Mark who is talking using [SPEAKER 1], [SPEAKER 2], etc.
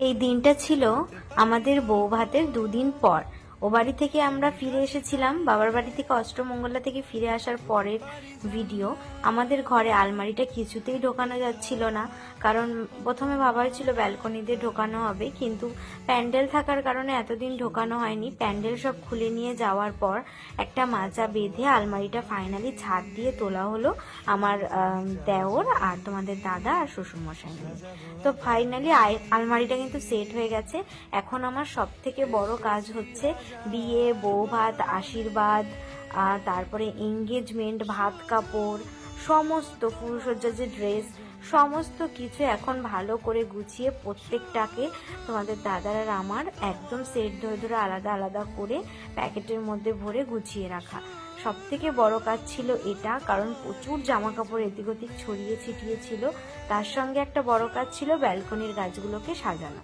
[SPEAKER 1] এই দিনটা ছিল আমাদের বউ ভাতের দুদিন পর। ও বাড়ি থেকে আমরা ফিরে এসেছিলাম। বাবার বাড়ি থেকে অষ্টমঙ্গলা থেকে ফিরে আসার পরের ভিডিও আমাদের ঘরে আলমারিটা কিছুতেই ঢোকানো যাচ্ছিল না। কারণ প্রথমে ভাবা হয়েছিল ব্যালকনিতে ঢোকানো হবে। কিন্তু প্যান্ডেল থাকার কারণে এতদিন ঢোকানো হয়নি। প্যান্ডেল সব খুলে নিয়ে যাওয়ার পর একটা মাচা বেঁধে আলমারিটা ফাইনালি ছাদ দিয়ে তোলা হলো আমার দেওর আর তোমাদের দাদা আর শ্বশুরমশাই মিলে। তো ফাইনালি আলমারিটা কিন্তু সেট হয়ে গেছে। এখন আমার সব থেকে বড় কাজ হচ্ছে বিয়ে, বউ ভাত, আশীর্বাদ তারপরে এঙ্গেজমেন্ট ভাত কাপড়, সমস্ত ফুলসজ্জার যে ড্রেস সমস্ত কিছু এখন ভালো করে গুছিয়ে প্রত্যেকটাকে তোমাদের দাদার আর আমার একদম সেট ধরে ধরে আলাদা আলাদা করে প্যাকেটের মধ্যে ভরে গুছিয়ে রাখা। সব থেকে বড় কাজ ছিল এটা, কারণ প্রচুর জামা কাপড় এদিক ওদিক ছড়িয়ে ছিটিয়ে ছিল। তার সঙ্গে একটা বড় কাজ ছিল ব্যালকনির গাছগুলোকে সাজানো।